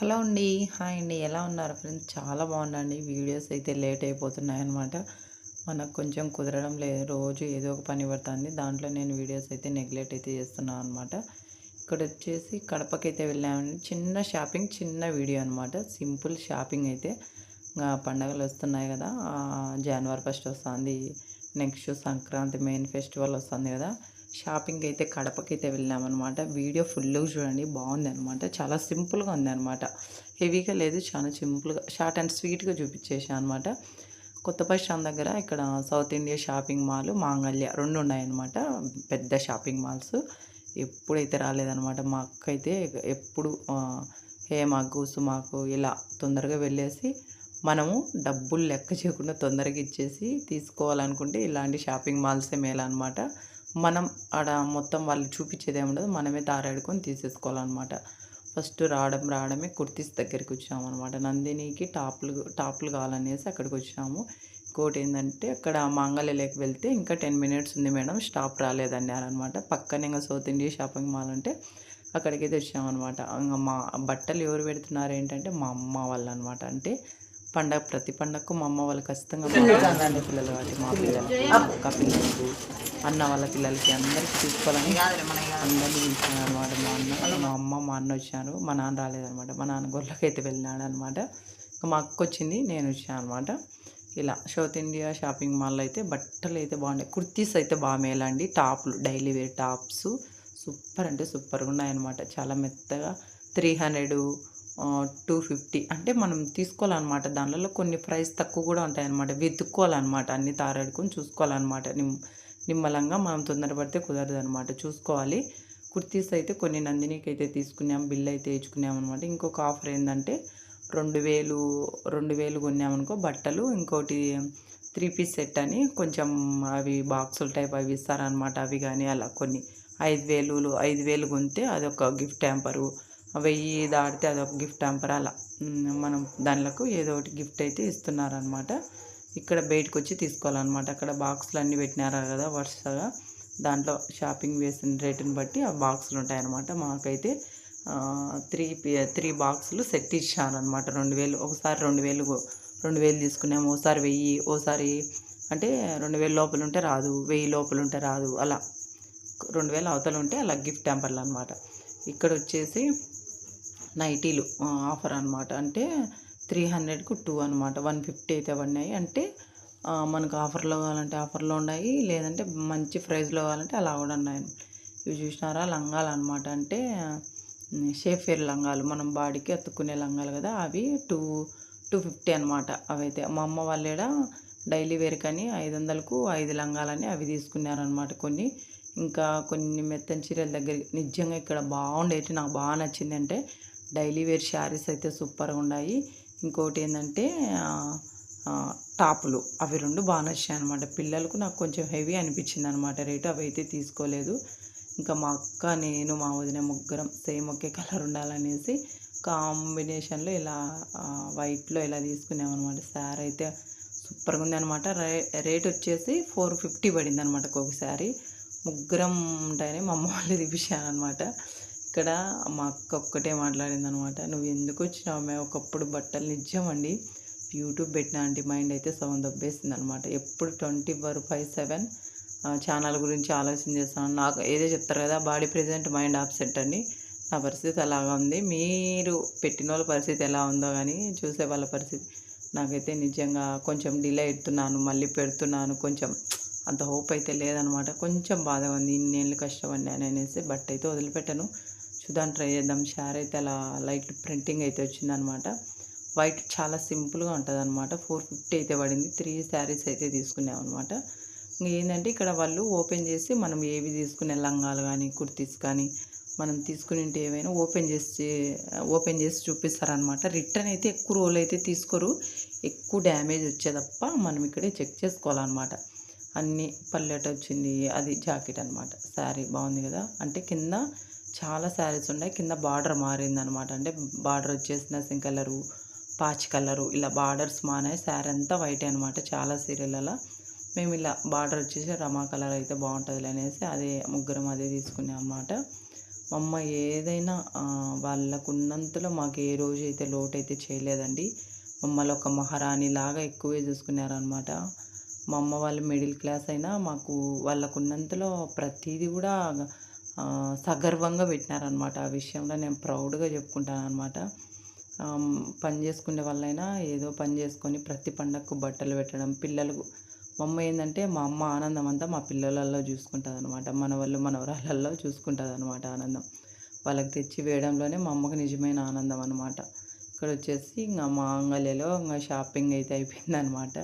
Hello అండి. Hi అండి. ఎలా ఉన్నారు ఫ్రెండ్స్? చాలా బాగుందండి వీడియోస్ అయితే లేట్ అయిపోతున్నాయి అనమాట మనకు కొంచెం కుదరడం లేదు. రోజు ఏదో ఒక పని పడుతుంది. దాంట్లో నేను వీడియోస్ అయితే నెగ్లెక్ట్ అయితే చేస్తున్నాను అనమాట ఇక్కడ వచ్చేసి కడపకి అయితే వెళ్ళామండి. చిన్న షాపింగ్ చిన్న వీడియో అనమాట సింపుల్ షాపింగ్ అయితే. పండగలు వస్తున్నాయి కదా. జనవరి ఫస్ట్ వస్తుంది. నెక్స్ట్ సంక్రాంతి మెయిన్ ఫెస్టివల్ వస్తుంది కదా. షాపింగ్ అయితే కడపకైతే వెళ్ళామన్నమాట వీడియో ఫుల్గా చూడండి బాగుంది అనమాట చాలా సింపుల్గా ఉంది అనమాట హెవీగా లేదు చాలా సింపుల్గా షార్ట్ అండ్ స్వీట్గా చూపించేసాను అనమాట కొత్త బస్ స్టాండ్ దగ్గర ఇక్కడ సౌత్ ఇండియా షాపింగ్ మాల్ మాంగళ్య రెండు ఉన్నాయన్నమాట పెద్ద షాపింగ్ మాల్స్. ఎప్పుడైతే రాలేదనమాట మా అక్క అయితే ఎప్పుడు హే మాకు సుమాకు ఇలా తొందరగా వెళ్ళేసి మనము డబ్బులు లెక్క చేయకుండా తొందరగా ఇచ్చేసి తీసుకోవాలనుకుంటే ఇలాంటి షాపింగ్ మాల్సే మేలనమాట. మనం ఆడ మొత్తం వాళ్ళు చూపించేది ఏముండదు. మనమే తారాడుకొని తీసేసుకోవాలన్నమాట. ఫస్ట్ రావడం రావడమే కుర్తీస్ దగ్గరికి వచ్చాము అనమాట నందినికి టాప్లు టాప్లు కావాలనేసి అక్కడికి వచ్చాము. ఇంకోటి ఏంటంటే అక్కడ మాంగళ్యలోకి వెళ్తే ఇంకా టెన్ మినిట్స్ ఉంది మేడం. స్టాప్ రాలేదన్నారనమాట పక్కన ఇంకా సౌత్ ఇండియా షాపింగ్ మాల్ అంటే అక్కడికైతే వచ్చామన్నమాట. ఇంకా మా బట్టలు ఎవరు పెడుతున్నారు ఏంటంటే మా అమ్మ వాళ్ళు అనమాట అంటే పండగ ప్రతి పండగకు మా అమ్మ వాళ్ళు ఖచ్చితంగా బాగుంటుంది పిల్లలు కాబట్టి మా పిల్లలు అక్క పిల్లలకు అన్న వాళ్ళ పిల్లలకి అందరికి తీసుకోవాలని అందరినీ పిలిచాను అనమాట మా అన్న మా అమ్మ మా అన్న వచ్చారు. మా నాన్న రాలేదనమాట మా నాన్న గొర్రెలకి అయితే వెళ్ళినాడు అనమాట మా అక్క వచ్చింది నేను వచ్చాను అనమాట ఇలా సౌత్ ఇండియా షాపింగ్ మాల్లో అయితే బట్టలు అయితే బాగున్నాయి. కుర్తీస్ అయితే బాగా మేలండి. టాప్లు డైలీ వేర్ టాప్స్ సూపర్ అంటే సూపర్గా ఉన్నాయన్నమాట. చాలా మెత్తగా త్రీ హండ్రెడ్ టూ ఫిఫ్టీ అంటే మనం తీసుకోవాలన్నమాట. దానిలో కొన్ని ప్రైస్ తక్కువ కూడా ఉంటాయన్నమాట. వెతుక్కోవాలన్నమాట. అన్ని తారాడుకొని చూసుకోవాలన్నమాట. నిమ్ నిమ్మలంగా మనం తొందరపడితే కుదరదు అనమాట చూసుకోవాలి. కుర్తీస్ అయితే కొన్ని నందినికి అయితే తీసుకున్నాం. బిల్ అయితే ఇచ్చుకున్నాం అనమాట ఇంకొక ఆఫర్ ఏంటంటే రెండు వేలు రెండు వేలు కొన్నామనుకో బట్టలు. ఇంకోటి త్రీ పీస్ సెట్ అని కొంచెం అవి బాక్సుల టైప్ అవి ఇస్తారనమాట అవి కానీ అలా కొన్ని. ఐదు వేలు ఐదు వేలు కొంటే అదొక గిఫ్ట్ ట్యాంపరు వెయ్యి దాటితే అదొక గిఫ్ట్ ట్యాంపర్ అలా. మనం దానిలకు ఏదో ఒకటి గిఫ్ట్ అయితే ఇస్తున్నారనమాట ఇక్కడ బయటకు వచ్చి తీసుకోవాలన్నమాట. అక్కడ బాక్సులు అన్నీ పెట్టినారు కదా వరుసగా. దాంట్లో షాపింగ్ వేసిన రేటుని బట్టి ఆ బాక్సులు ఉంటాయన్నమాట. మాకైతే త్రీ పి- త్రీ బాక్సులు సెట్ ఇచ్చారనమాట రెండు వేలు ఒకసారి రెండు వేలు రెండు వేలు తీసుకున్నాము ఓసారి వెయ్యి ఓసారి అంటే రెండు వేలు లోపల ఉంటే రాదు వెయ్యి లోపల ఉంటే రాదు అలా. రెండు వేల అవతల ఉంటే అలా గిఫ్ట్ టెంపర్లు అనమాట ఇక్కడ వచ్చేసి నైటీలు ఆఫర్ అనమాట అంటే త్రీ హండ్రెడ్కు టూ అనమాట వన్ ఫిఫ్టీ అయితే పడినాయి. అంటే మనకు ఆఫర్లో కావాలంటే ఆఫర్లో ఉన్నాయి. లేదంటే మంచి ప్రైస్లో కావాలంటే అలా కూడా ఉన్నాయి. ఇవి చూసినారా? లంగాలు అనమాట అంటే షేఫేర్ లంగాలు. మనం బాడీకి అతుక్కునే లంగాలు కదా. అవి టూ టూ ఫిఫ్టీ అనమాట అవైతే. మా అమ్మ వాళ్ళేడ డైలీ వేర్ కానీ ఐదు వందలకు ఐదు లంగాలని అవి తీసుకున్నారనమాట కొన్ని. ఇంకా కొన్ని మెత్తని చీరల దగ్గర నిజంగా ఇక్కడ బాగుండేటి నాకు బాగా నచ్చిందంటే డైలీ వేర్ శారీస్ అయితే సూపర్గా ఉన్నాయి. ఇంకోటి ఏంటంటే టాపులు. అవి రెండు బాగా నచ్చాయి అనమాట పిల్లలకు నాకు కొంచెం హెవీ అనిపించింది అనమాట రేటు అవి అయితే తీసుకోలేదు. ఇంకా మా అక్క నేను మా వదిన ముగ్గురం సేమ్ ఒకే కలర్ ఉండాలనేసి కాంబినేషన్లో ఇలా వైట్లో ఇలా తీసుకున్నాం అనమాట శారీ అయితే సూపర్గా ఉంది అనమాట రే రేట్ వచ్చేసి ఫోర్ ఫిఫ్టీ పడింది అనమాట ఒక్కొక్క శారీ. ముగ్గురం ఉంటాయని మా అమ్మ వాళ్ళు తీపించాను అనమాట ఇక్కడ మా అక్క ఒక్కటే మాట్లాడింది అనమాట నువ్వు ఎందుకు వచ్చినావు మేము ఒకప్పుడు బట్టలు నిజమండి యూట్యూబ్ పెట్టినా అంటే మైండ్ అయితే సగం దబ్బేసింది అనమాట ఎప్పుడు twenty four five seven channel గురించి ఆలోచన చేస్తాను నాకు ఏదో చెప్తారు కదా బాడీ ప్రెజెంట్ మైండ్ ఆబ్సెట్ అండి. నా పరిస్థితి అలాగా ఉంది. మీరు పెట్టిన వాళ్ళ పరిస్థితి ఎలా ఉందో కానీ చూసే వాళ్ళ పరిస్థితి. నాకైతే నిజంగా కొంచెం డిలే అవుతున్నాను మళ్ళీ పెడుతున్నాను కొంచెం అంత హోప్ అయితే లేదనమాట. కొంచెం బాధగా ఉంది. ఇన్నేళ్ళు కష్టపడినాను అనేసి బట్ అయితే వదిలిపెట్టను. చూద్దాం ట్రై చేద్దాం. షార్ అయితే అలా లైట్ ప్రింటింగ్ అయితే వచ్చిందనమాట. వైట్ చాలా సింపుల్గా ఉంటుంది అనమాట ఫోర్ ఫిఫ్టీ అయితే పడింది. త్రీ శారీస్ అయితే తీసుకున్నాం అనమాట ఇంకా ఏంటంటే ఇక్కడ వాళ్ళు ఓపెన్ చేసి మనం ఏవి తీసుకునే లంగాలు కానీ కుర్తీస్ కానీ మనం తీసుకుని ఉంటే ఏవైనా ఓపెన్ చేసి ఓపెన్ చేసి చూపిస్తారనమాట. రిటర్న్ అయితే ఎక్కువ రోజులు అయితే తీసుకోరు. ఎక్కువ డ్యామేజ్ వచ్చే తప్ప మనం ఇక్కడే చెక్ చేసుకోవాలన్నమాట అన్నీ పల్లెట వచ్చింది. అది జాకెట్ అనమాట. శారీ బాగుంది కదా. అంటే కింద చాలా శారీస్ ఉన్నాయి. కింద బార్డర్ మారింది అనమాట అంటే బార్డర్ వచ్చేసి నసింగ్ కలరు పాచ్ కలరు ఇలా బార్డర్స్ మానే శారీ అంతా వైట్ అనమాట చాలా సీరియళ్ళలో మేము ఇలా బార్డర్ వచ్చేసి రమా కలర్ అయితే బాగుంటుంది అనేసి అదే ముగ్గురం అదే తీసుకున్నాం అనమాట. మా అమ్మ ఏదైనా వాళ్ళకున్నంతలో మాకు ఏ రోజు అయితే లోటు అయితే చేయలేదండి. మమ్మల్ని ఒక మహారాణి లాగా ఎక్కువే చూసుకున్నారనమాట. మా అమ్మ వాళ్ళు మిడిల్ క్లాస్ అయినా మాకు వాళ్ళకున్నంతలో ప్రతిదీ కూడా సగర్వంగా పెట్టినారనమాట ఆ విషయంలో. నేను ప్రౌడ్గా చెప్పుకుంటాను అనమాట పని చేసుకునే వాళ్ళైనా ఏదో పని చేసుకొని ప్రతి పండగకు బట్టలు పెట్టడం పిల్లలకు మా అమ్మ ఏంటంటే మా అమ్మ ఆనందం అంతా మా పిల్లలలో చూసుకుంటుంది అనమాట మన వాళ్ళు మనవరాళ్ళల్లో చూసుకుంటుంది అనమాట ఆనందం. వాళ్ళకి తెచ్చి వేయడంలోనే మా అమ్మకి నిజమైన ఆనందం అనమాట ఇక్కడ వచ్చేసి ఇంకా మా అంగలిలో ఇంకా షాపింగ్ అయితే అయిపోయింది అనమాట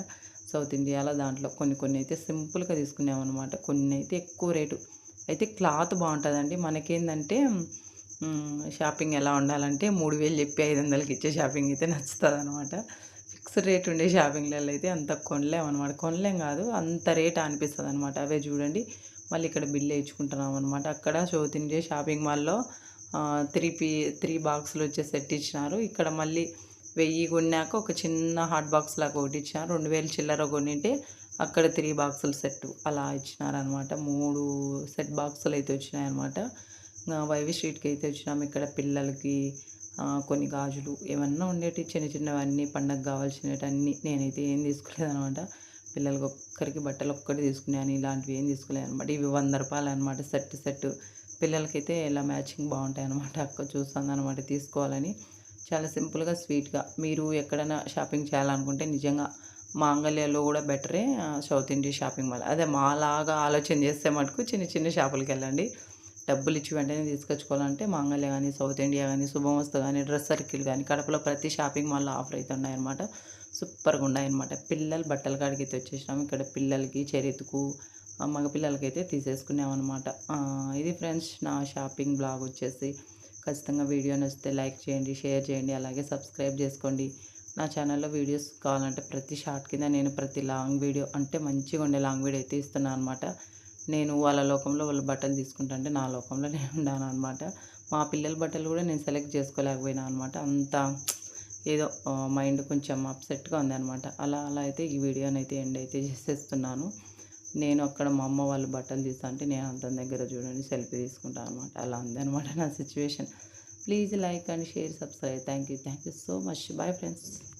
సౌత్ ఇండియాలో దాంట్లో కొన్ని కొన్ని అయితే సింపుల్గా తీసుకున్నామన్నమాట కొన్ని అయితే ఎక్కువ రేటు అయితే క్లాత్ బాగుంటుందండి. మనకేందంటే షాపింగ్ ఎలా ఉండాలంటే మూడు వేలు చెప్పి ఐదు వందలకి ఇచ్చే షాపింగ్ అయితే నచ్చుతుంది అనమాట ఫిక్స్డ్ రేట్ ఉండే షాపింగ్లలో అయితే అంత కొనలేము అనమాట కొనలేం కాదు అంత రేట్ అనిపిస్తుంది అనమాట అవే చూడండి మళ్ళీ ఇక్కడ బిల్ వేయించుకుంటున్నాం అనమాట అక్కడ సౌత్ ఇండియా షాపింగ్ మాల్లో త్రీ పీ త్రీ బాక్సులు వచ్చే సెట్ ఇచ్చినారు. ఇక్కడ మళ్ళీ వెయ్యి కొన్నాక ఒక చిన్న హాట్ బాక్స్ లాగా ఒకటి ఇచ్చినారు. రెండు వేలు చిల్లర కొనింటే అక్కడ త్రీ బాక్సుల సెట్ అలా ఇచ్చినారనమాట. మూడు సెట్ బాక్సులు అయితే వచ్చినాయి అనమాట వైవి స్ట్రీట్కి అయితే వచ్చినాము ఇక్కడ పిల్లలకి కొన్ని గాజులు ఏమన్నా ఉండేటి చిన్న చిన్నవన్నీ పండగ కావాల్సినవన్నీ నేనైతే ఏం తీసుకోలేదనమాట. పిల్లలకి ఒక్కరికి బట్టలు ఒక్కటి తీసుకున్నాను ఇలాంటివి ఏం తీసుకోలేదు అనమాట ఇవి వంద రూపాయలు అనమాట సెట్ సెట్. పిల్లలకైతే ఇలా మ్యాచింగ్ బాగుంటాయి అనమాట అక్క చూస్తుంది అనమాట తీసుకోవాలని. చాలా సింపుల్గా స్వీట్గా. మీరు ఎక్కడైనా షాపింగ్ చేయాలనుకుంటే నిజంగా మాంగళ్యలో కూడా బెటరే సౌత్ ఇండియా షాపింగ్ మాల్. అదే మాలాగా ఆలోచన చేస్తే మటుకు చిన్న చిన్న షాపులకి వెళ్ళండి. డబ్బులు ఇచ్చి వెంటనే తీసుకొచ్చుకోవాలంటే మాంగళ్య కానీ సౌత్ ఇండియా కానీ శుభమస్తు కానీ డ్రెస్ సర్కిల్ కానీ కడపలో ప్రతి షాపింగ్ మాల్లో ఆఫర్ అవుతున్నాయి అనమాట సూపర్గా ఉన్నాయన్నమాట. పిల్లలు బట్టల కాడికి అయితే వచ్చేసినాము ఇక్కడ పిల్లలకి చరిత్కు మగ పిల్లలకైతే తీసేసుకున్నామన్నమాట. ఇది ఫ్రెండ్స్ నా షాపింగ్ బ్లాగ్ వచ్చేసి. ఖచ్చితంగా వీడియో నచ్చితే లైక్ చేయండి షేర్ చేయండి అలాగే సబ్స్క్రైబ్ చేసుకోండి. నా ఛానల్లో వీడియోస్ కావాలంటే ప్రతి షార్ట్ కింద నేను ప్రతి లాంగ్ వీడియో అంటే మంచిగా ఉండే లాంగ్ వీడియో అయితే ఇస్తున్నాను అనమాట నేను వాళ్ళ లోకంలో వాళ్ళ బట్టలు తీసుకుంటా నా లోకంలో నేను ఉన్నాను అనమాట మా పిల్లల బట్టలు కూడా నేను సెలెక్ట్ చేసుకోలేకపోయినా అనమాట అంత ఏదో మైండ్ కొంచెం అప్సెట్గా అనమాట అలా అలా అయితే ఈ వీడియోని అయితే ఎండ్ అయితే చేసేస్తున్నాను. నేను అక్కడ మా అమ్మ వాళ్ళు బట్టలు తీస్తా అంటే నేను అంత దగ్గర చూడండి సెల్ఫీ తీసుకుంటాను అనమాట అలా ఉంది అనమాట నా situation please like and share subscribe. Thank you. Thank you so much. Bye friends.